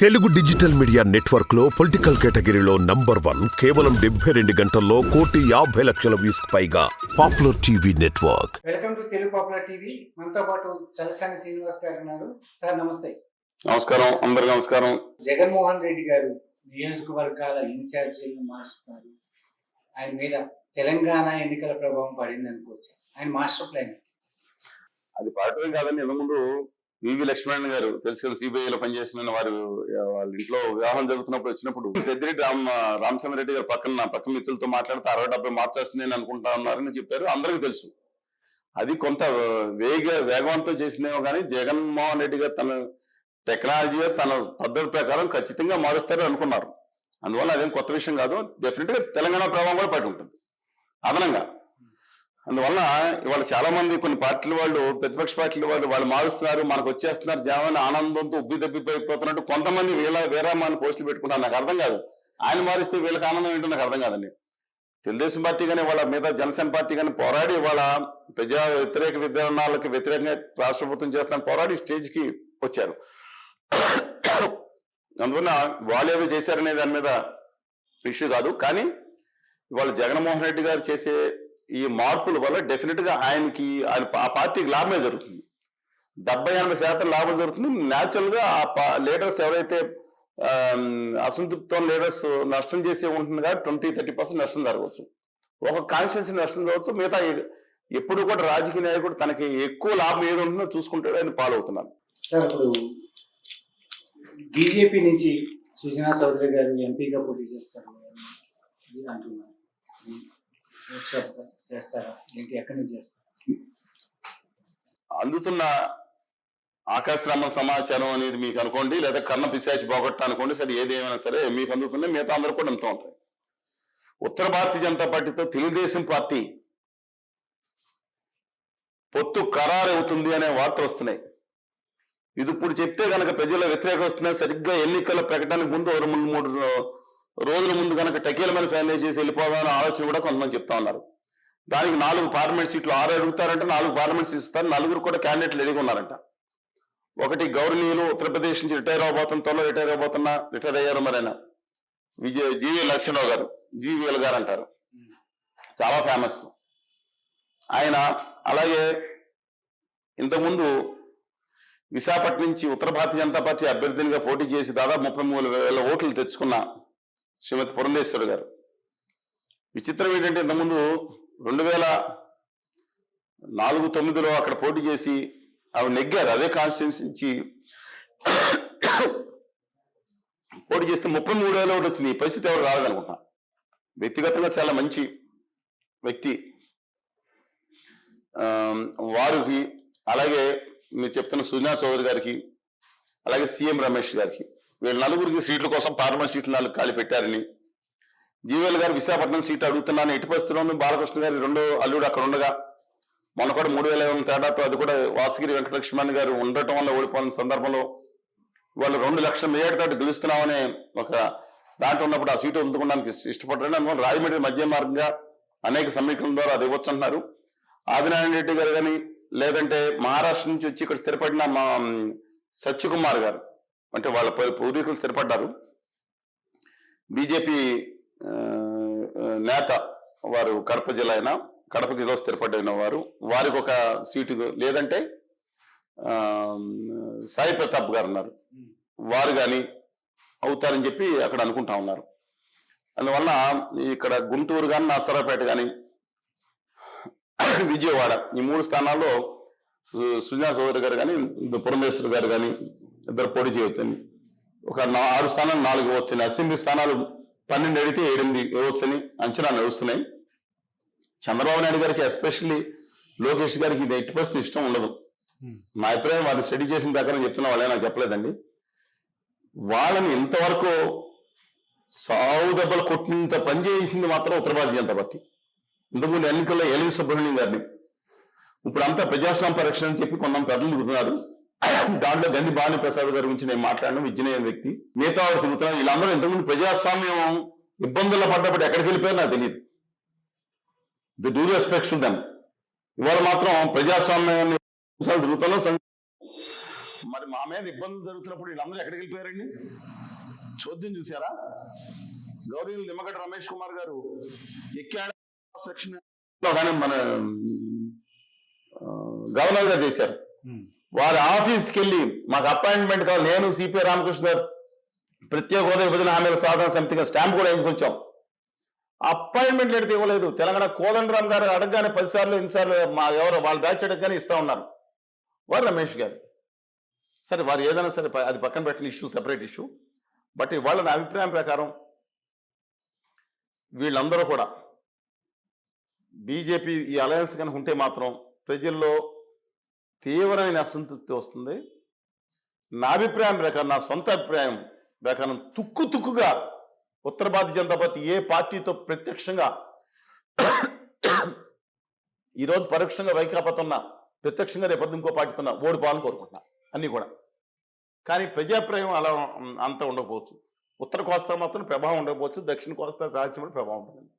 Telugu digital media నెట్వర్క్లో political కేటగిరీలో number one కేవలం డెబ్బై రెండు గంటల్లో కోటి యాభై లక్షల వ్యూస్ పైగా popular TV network. Welcome to Telugu popular TV. మనతో పాటు చలసాని శ్రీనివాస్ గారు ఉన్నారు. సార్ నమస్తే. నమస్కారం. అందరికి నమస్కారం. జగన్మోహన్ రెడ్డి గారు నియోజకవర్గాల ఇన్ఛార్జీలను మారుస్తున్నారు. ఆయన మీద తెలంగాణ ఎన్నికల ప్రభావం పడింది అనుకోవచ్చు ఆయన మాస్టర్ ప్లాన్. అది పాడటం కాదండి ఇంతకుముందు వివి లక్ష్మణ్ గారు తెలుసు కదా సిబిఐ లో పనిచేసిన వారు వాళ్ళ ఇంట్లో వివాహం జరుగుతున్నప్పుడు వచ్చినప్పుడు పెద్దిరెడ్డి రామ్ రామచంద్ర రెడ్డి గారు పక్కన నా పక్క మిత్రులతో మాట్లాడితే అరవై డెబ్బై మార్చేస్తుంది అని అనుకుంటా ఉన్నారని చెప్పారు. అందరికీ తెలుసు. అది కొంత వేగ వేగవంతం చేసిందేమో కానీ జగన్మోహన్ రెడ్డి గారు తన టెక్నాలజీ తన పద్ధతి ప్రకారం ఖచ్చితంగా మారుస్తారు అనుకున్నారు. అందువల్ల అదేం కొత్త విషయం కాదు. డెఫినెట్గా తెలంగాణ ప్రభావం కూడా పడి ఉంటుంది. అదనంగా. అందువల్ల ఇవాళ చాలా మంది కొన్ని పార్టీల వాళ్ళు ప్రతిపక్ష పార్టీల వాళ్ళు వాళ్ళు మారుస్తున్నారు మనకు వచ్చేస్తున్నారు జగన్ ఆనందంతో ఉబ్బి తప్పిపోయిపోతున్నట్టు కొంతమంది వీళ్ళ వేరే పోస్టులు పెట్టుకుంటారు నాకు అర్థం కాదు. ఆయన మారిస్తే వీళ్ళకి ఆనందం ఏంటో నాకు అర్థం కాదండి. తెలుగుదేశం పార్టీ కానీ వాళ్ళ మీద జనసేన పార్టీ కానీ పోరాడి వాళ్ళ ప్రజా వ్యతిరేక విధానాలకు వ్యతిరేకంగా రాష్ట్ర ప్రభుత్వం చేస్తాను పోరాడి స్టేజ్కి వచ్చారు. అందువల్ల వాళ్ళు ఏదో చేశారనే దాని మీద ఇష్యూ కాదు. కానీ ఇవాళ జగన్మోహన్ రెడ్డి గారు చేసే ఈ మార్పుల వల్ల డెఫినెట్గా ఆయనకి ఆయన ఆ పార్టీకి లాభమే జరుగుతుంది. డెబ్బై ఎనభై శాతం లాభం జరుగుతుంది. న్యాచురల్గా ఆ లీడర్స్ ఎవరైతే అసంతృప్తం లీడర్స్ నష్టం చేసే ఉంటుంది కాబట్టి ట్వంటీ థర్టీ పర్సెంట్ నష్టం జరగవచ్చు. ఒక కాన్స్టిట్యూన్సీ నష్టం జరగవచ్చు. మిగతా ఎప్పుడు కూడా రాజకీయ నాయకుడు తనకి ఎక్కువ లాభం ఏది ఉంటుందో చూసుకుంటాడు ఆయన పాలవుతున్నాను. సార్ ఇప్పుడు బీజేపీ నుంచి సుజనా చౌదరి గారు ఎంపీగా పోటీ చేస్తారు. అంటున్నారు చేస్తారా? ఏంటి ఎక్కడి నుంచి అందుతున్న ఆకాశరామ సమాచారం అనేది మీకు అనుకోండి లేదా కర్ణ పిశాచి పోగొట్ట అనుకోండి సరే ఏదేమైనా సరే మీకు అందుతుంది మిగతా అందరూ కూడా అంతూ ఉంటాయి ఉత్తర భారతీయ జనతా పార్టీతో తెలుగుదేశం పార్టీ పొత్తు ఖరారు అవుతుంది అనే వార్తలు వస్తున్నాయి. ఇది ఇప్పుడు చెప్తే కనుక ప్రజల వ్యతిరేకం వస్తున్నాయి సరిగ్గా ఎన్నికల ప్రకటనకు ముందు ఒక రెండు మూడు రోజుల ముందు కనుక టకీల మీద ఫ్యామిలీ చేసి వెళ్ళిపోదామని ఆలోచన కూడా కొంతమంది చెప్తా ఉన్నారు. దానికి నాలుగు పార్లమెంట్ సీట్లు ఆరు అడుగుతారంటే నాలుగు పార్లమెంట్ సీట్లు ఇస్తారు నలుగురు కూడా క్యాండిడేట్లు ఎదిగి ఉన్నారంట. ఒకటి గౌరవనీయులు ఉత్తరప్రదేశ్ నుంచి రిటైర్ అవబోతున్న త్వరలో రిటైర్ అవబోతున్నా రిటైర్ అయ్యారు మరైనా విజయ్ జీవీ నరసింహరావు గారు జీవీఎల్ గారు అంటారు. చాలా ఫేమస్ ఆయన అలాగే ఇంతకుముందు విశాఖపట్నం నుంచి ఉత్తర భారతీయ జనతా పార్టీ అభ్యర్థినిగా పోటీ చేసి దాదాపు ముప్పై మూడు వేల ఓట్లు తెచ్చుకున్న శ్రీమతి పురంధేశ్వరి గారు. విచిత్రం ఏంటంటే ఇంతకుముందు రెండు వేల నాలుగు తొమ్మిదిలో అక్కడ పోటీ చేసి ఆవిడ నెగ్గారు. అదే కాన్స్టిట్యున్సీ నుంచి పోటీ చేస్తే ముప్పై మూడు వేల ఒకటి వచ్చింది. ఈ పరిస్థితి ఎవరు రాలేదనుకుంటున్నా. వ్యక్తిగతంగా చాలా మంచి వ్యక్తి. వారికి అలాగే మీరు చెప్తున్న సుజనా చౌదరి గారికి అలాగే సీఎం రమేష్ గారికి. వీళ్ళ నలుగురికి సీట్ల కోసం పార్లమెంట్ సీట్లు నాలుగు ఖాళీ పెట్టారని. జీవల్ గారు విశాఖపట్నం సీట్ అడుగుతున్నాను ఎట్టి పరిస్థితుల్లోనూ బాలకృష్ణ గారి రెండో అల్లుడు అక్కడ ఉండగా మొన్న కూడా మూడు వేల ఐదు తేడాతో అది కూడా వాసగిరి వెంకటలక్ష్మణ్ గారు ఉండటం వల్ల ఓడిపోయిన సందర్భంలో వాళ్ళు రెండు లక్షల మేయర్ గెలుస్తున్నామనే ఒక దాంట్లో ఉన్నప్పుడు ఆ సీటు వదులుకోవడానికి ఇష్టపడ్డారని అందువల్ల రాజమండ్రి మధ్య మార్గంగా అనేక సమీకరణ ద్వారా అది ఇవ్వచ్చుంటున్నారు. ఆదినారాయణ రెడ్డి గారు కానీ లేదంటే మహారాష్ట్ర నుంచి వచ్చి ఇక్కడ స్థిరపడిన మా సత్యకుమార్ గారు అంటే వాళ్ళ పూర్వీకులు స్థిరపడ్డారు. బీజేపీ నేత వారు కడప జిల్లా అయినా కడప జిల్లా స్థిరపడిన వారు వారికి ఒక సీటు లేదంటే సాయి ప్రతాప్ గారు ఉన్నారు. వారు కానీ అవుతారని చెప్పి అక్కడ అనుకుంటా ఉన్నారు. అందువల్ల ఇక్కడ గుంటూరు కానీ నర్సరాపేట కానీ విజయవాడ ఈ మూడు స్థానాల్లో సుజనా చౌదరి గారు కానీ పురంధేశ్వరి గారు కానీ ఇద్దరు పోటీ చేయవచ్చని. ఒక ఆరు స్థానాలు నాలుగు ఇవ్వచ్చని అసెంబ్లీ స్థానాలు పన్నెండు అడిగితే ఎనిమిది ఇవ్వచ్చని అంచనా నడుస్తున్నాయి. చంద్రబాబు నాయుడు గారికి ఎస్పెషల్లీ లోకేష్ గారికి ఇది ఎట్టి పరిస్థితి ఇష్టం ఉండదు. నా అభిప్రాయం వారు స్టడీ చేసిన ప్రకారం చెప్తున్న వాళ్ళే నాకు చెప్పలేదండి. వాళ్ళని ఇంతవరకు సావు దెబ్బలు కొట్టినంత పని చేసింది మాత్రం ఉత్తర భారతీయ జనతా పార్టీ. ఇంతకుముందు ఎన్నికల్లో ఎలివి సుబ్రహ్మణ్యం గారిని. ఇప్పుడు అంతా ప్రజాస్వామ్య పరిరక్షణ అని చెప్పి కొంత పెద్దలు తిరుగుతున్నారు. దాంట్లో గంది భాను ప్రసాద్ గారి గురించి నేను మాట్లాడను విజ్ఞాన వ్యక్తి. మిగతా వారు తిరుగుతున్నారు వీళ్ళందరూ ఇంతకుముందు ప్రజాస్వామ్యం ఇబ్బందుల్లో పడ్డప్పుడు ఎక్కడికి వెళ్ళిపోయారు నాకు తెలియదు ది డూ రెస్పెక్ట్స్ దెమ్. ఇవాళ మాత్రం ప్రజాస్వామ్యాన్ని తిరుగుతున్నాం మరి మా మీద ఇబ్బందులు జరుగుతున్నప్పుడు వీళ్ళందరూ ఎక్కడికి వెళ్ళిపోయారండి? చూద్దాం చూసారా గౌరీలు నిమ్మగడ్డ రమేష్ కుమార్ గారు ఎక్కాడ మన గవర్నర్ గారు చేశారు. వారి ఆఫీస్కి వెళ్ళి మాకు అపాయింట్మెంట్ కావాలి. నేను సిపి రామకృష్ణ గారు ప్రత్యేక హోదా విభజన హామీల సాధన సమితిగా స్టాంప్ కూడా వేయించుకొచ్చాం. అపాయింట్మెంట్ ఎడితే ఇవ్వలేదు. తెలంగాణ కోదండరామ్ గారు అడగగానే పదిసార్లు ఎన్నిసార్లు మా ఎవరు వాళ్ళు బ్యాచ్ అడగగానే ఇస్తూ ఉన్నారు. వారు రమేష్ గారు. సరే వారు ఏదైనా సరే అది పక్కన పెట్టిన ఇష్యూ సపరేట్ ఇష్యూ. బట్ వాళ్ళ నా అభిప్రాయం ప్రకారం వీళ్ళందరూ కూడా బీజేపీ ఈ అలయన్స్ కనుక ఉంటే మాత్రం ప్రజల్లో తీవ్రమైన అసంతృప్తి వస్తుంది. నా అభిప్రాయం ప్రకారం నా సొంత అభిప్రాయం ప్రకారం తుక్కు తుక్కుగా ఉత్తర భారతీయ జనతా పార్టీ ఏ పార్టీతో ప్రత్యక్షంగా ఈరోజు పరోక్షంగా వైకాపాతో ఉన్న ప్రత్యక్షంగా రేపటి ఇంకో పార్టీతో ఉన్న ఓడిపోవాలని కోరుకుంటున్నా అన్నీ కూడా. కానీ ప్రజాప్రాయం అలా అంత ఉండకపోవచ్చు. ఉత్తర కోస్తా మాత్రం ప్రభావం ఉండకపోవచ్చు. దక్షిణ కోస్తా రాయలసీమ ప్రభావం ఉంటుంది.